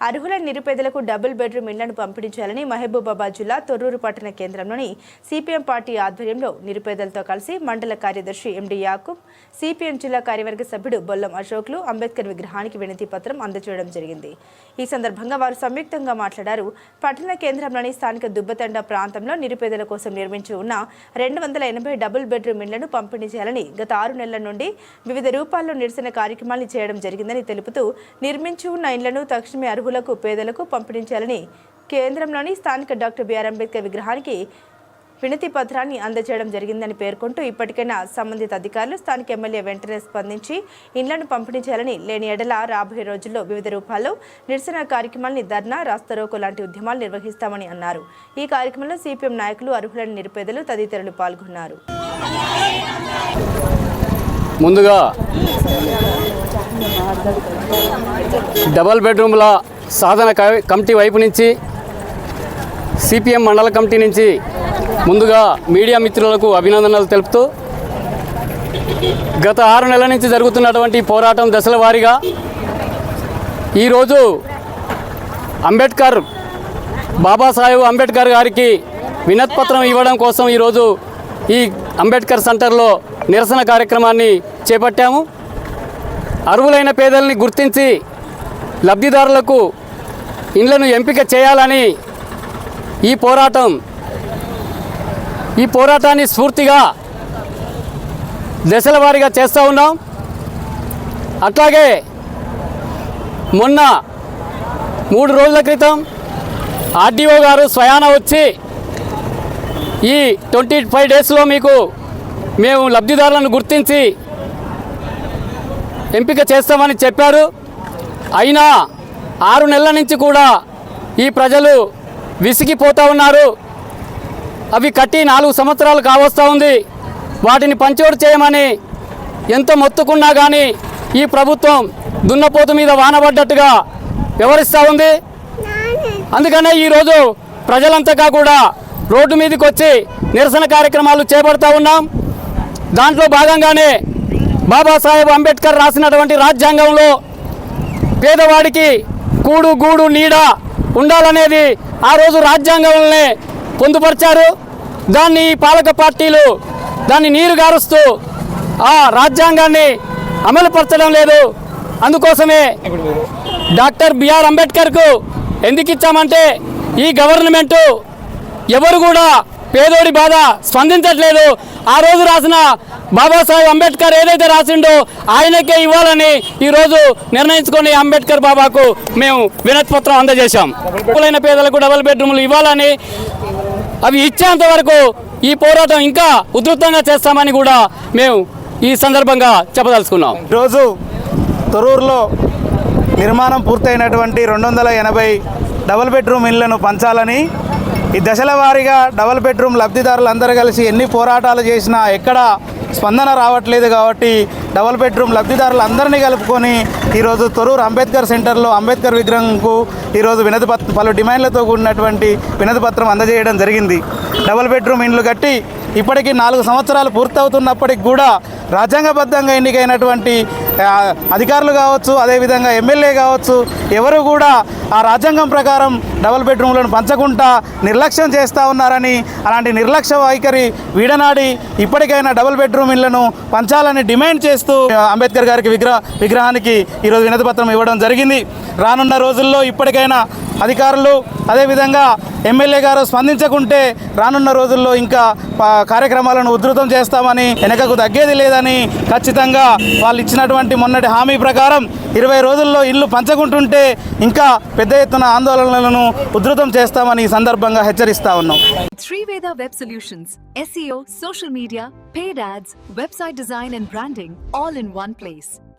అర్హుల నిరుపేదలకు double bedroom ఇళ్ళను పంపిణీ చేయాలని మహబూబాబాద్ జిల్లా తొర్రూరు పట్టణ కేంద్రంలోని సిపిఎం పార్టీ ఆధ్వర్యంలో నిరుపేదలతో కలిసి మండల కార్యదర్శి ఎండి యాకూబ్ సిపిఎం జిల్లా కార్యవర్గ సభ్యుడు బొల్లం అశోక్లు అంబేద్కర్ విగ్రహానికి వినతి పత్రం అందజేయడం జరిగింది. ఈ సందర్భంగా వారు సంయుక్తంగా మాట్లాడారు. పట్టణ కేంద్రంలోని స్థానిక దుబ్బతండ ప్రాంతంలో నిరుపేదల కోసం నిర్మించి ఉన్న రెండు వందల ఎనభై డబుల్ బెడ్రూమ్ ఇళ్ళను పంపిణీ చేయాలని గత ఆరు నెలల నుండి వివిధ రూపాల్లో నిరసన కార్యక్రమాలు చేయడం జరిగిందని తెలుపుతూ నిర్మించి ఉన్న ఇళ్ళను తక్షణమే అర్హులకు పేదలకు పంపిణీ చేయాలని కేంద్రంలోని స్థానిక డాక్టర్ బిఆర్ అంబేద్కర్ విగ్రహానికి వినతి పత్రాన్ని అందజేయడం జరిగిందని పేర్కొంటూ ఇప్పటికైనా సంబంధిత అధికారులు స్థానిక ఎమ్మెల్యే వెంటనే స్పందించి ఇండ్లను పంపిణీ చేయాలని లేని ఎడల రాబోయే రోజుల్లో వివిధ రూపాల్లో నిరసన కార్యక్రమాల్ని ధర్నా రాస్తారోకో లాంటి ఉద్యమాలు నిర్వహిస్తామని అన్నారు. ఈ కార్యక్రమంలో సిపిఎం నాయకులు అర్హులైన నిరుపేదలు తదితరులు పాల్గొన్నారు. ముందుగా డబల్ బెడ్రూమ్ల సాధన కమిటీ వైపు నుంచి సిపిఎం మండల కమిటీ నుంచి ముందుగా మీడియా మిత్రులకు అభినందనలు తెలుపుతూ గత ఆరు నెలల నుంచి జరుగుతున్నటువంటి పోరాటం దశల వారీగా ఈరోజు అంబేద్కర్ బాబాసాహెబ్ అంబేద్కర్ గారికి వినత్పత్రం ఇవ్వడం కోసం ఈరోజు ఈ అంబేద్కర్ సెంటర్లో నిరసన కార్యక్రమాన్ని చేపట్టాము. అర్హులైన పేదల్ని గుర్తించి లబ్ధిదారులకు ఇండ్లను ఎంపిక చేయాలని ఈ పోరాటం ఈ పోరాటాన్ని స్ఫూర్తిగా దశల వారీగా చేస్తూ ఉన్నాం. అట్లాగే మొన్న మూడు రోజుల క్రితం ఆర్డీఓ గారు స్వయాన వచ్చి ఈ ట్వంటీ ఫైవ్ డేస్లో మీకు మేము లబ్ధిదారులను గుర్తించి ఎంపిక చేస్తామని చెప్పారు. అయినా ఆరు నెలల నుంచి కూడా ఈ ప్రజలు విసిగిపోతూ ఉన్నారు. అవి కట్టి నాలుగు సంవత్సరాలు కావస్తూ ఉంది. వాటిని పంచోడు చేయమని ఎంత మొత్తుకున్నా కానీ ఈ ప్రభుత్వం దున్నపోతు మీద వానబడ్డట్టుగా వివరిస్తూ ఉంది. అందుకనే ఈరోజు ప్రజలంతగా కూడా రోడ్డు మీదకి వచ్చి నిరసన కార్యక్రమాలు చేపడతా ఉన్నాం. దాంట్లో భాగంగానే బాబాసాహెబ్ అంబేద్కర్ రాసినటువంటి రాజ్యాంగంలో పేదవాడికి కూడు గూడు నీడ ఉండాలనేది ఆ రోజు రాజ్యాంగంలోనే పొందుపరిచారు. దాన్ని ఈ పాలక పార్టీలు దాన్ని నీరు గారుస్తూ ఆ రాజ్యాంగాన్ని అమలుపరచడం లేదు. అందుకోసమే డాక్టర్ బిఆర్ అంబేద్కర్కు ఎందుకు ఇచ్చామంటే ఈ గవర్నమెంటు ఎవరు కూడా పేదోడి బాధ స్పందించట్లేదు. ఆ రోజు రాసిన బాబాసాహెబ్ అంబేద్కర్ ఏదైతే రాసిండో ఆయనకే ఇవ్వాలని ఈరోజు నిర్ణయించుకొని అంబేద్కర్ బాబాకు మేము వినతి పత్రం అందజేశాం. అర్హులైన పేదలకు డబుల్ బెడ్రూమ్లు ఇవ్వాలని అవి ఇచ్చేంత వరకు ఈ పోరాటం ఇంకా ఉధృతంగా చేస్తామని కూడా మేము ఈ సందర్భంగా చెప్పదలుచుకున్నాం. ఈరోజు తొరూరులో నిర్మాణం పూర్తయినటువంటి రెండు వందల ఎనభై డబుల్ బెడ్రూమ్ ఇళ్ళను పంచాలని ఈ దశల వారీగా డబల్ బెడ్రూమ్ లబ్ధిదారులు అందరూ కలిసి ఎన్ని పోరాటాలు చేసినా ఎక్కడ స్పందన రావట్లేదు కాబట్టి డబల్ బెడ్రూమ్ లబ్ధిదారులు అందరినీ కలుపుకొని ఈరోజు తొరూరు అంబేద్కర్ సెంటర్లో అంబేద్కర్ విగ్రహంకు ఈరోజు వినతి పత్రం పలు డిమాండ్లతో కూడినటువంటి వినతి పత్రం అందజేయడం జరిగింది. డబల్ బెడ్రూమ్ ఇండ్లు కట్టి ఇప్పటికీ నాలుగు సంవత్సరాలు పూర్తవుతున్నప్పటికి కూడా రాజ్యాంగబద్ధంగా ఎన్నికైనటువంటి అధికారులు కావచ్చు అదేవిధంగా ఎమ్మెల్యే కావచ్చు ఎవరు కూడా ఆ రాజ్యాంగం ప్రకారం డబుల్ బెడ్రూమ్లను పంచకుండా నిర్లక్ష్యం చేస్తూ ఉన్నారని అలాంటి నిర్లక్ష్య వైఖరి వీడనాడి ఇప్పటికైనా డబుల్ బెడ్రూమ్ ఇళ్ళను పంచాలని డిమాండ్ చేస్తూ అంబేద్కర్ గారికి విగ్రహ విగ్రహానికి ఈరోజు వినతిపత్రం ఇవ్వడం జరిగింది. రానున్న రోజుల్లో ఇప్పటికైనా అధికారులు అదేవిధంగా ఎమ్మెల్యే గారు స్పందించకుంటే రానున్న రోజుల్లో ఇంకా కార్యక్రమాలను ఉధృతం చేస్తామని వెనకకు తగ్గేది లేదని ఖచ్చితంగా వాళ్ళు ఇచ్చినటువంటి మొన్నటి హామీ ప్రకారం ఇరవై రోజుల్లో ఇల్లు పంచకుంటుంటే ఇంకా పెద్ద ఎత్తున ఆందోళనలను ఉధృతం చేస్తామని ఈ సందర్భంగా హెచ్చరిస్తా ఉన్నాం Sri Veda Veda Web Solutions, SEO, social media, paid ads, website design and branding, all.